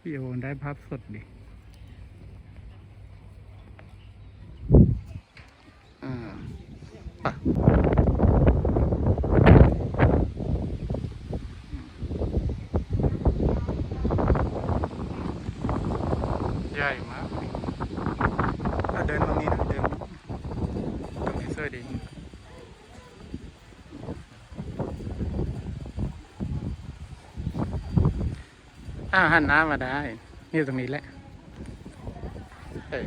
พี่โอได้ภาพสดดิอ่าปะใหญ่มากอะเดินตรงนี้นะเดินตรงนี้สวยดี อ้าวหันหน้ามาได้ นี่ตรงนี้แหละเออ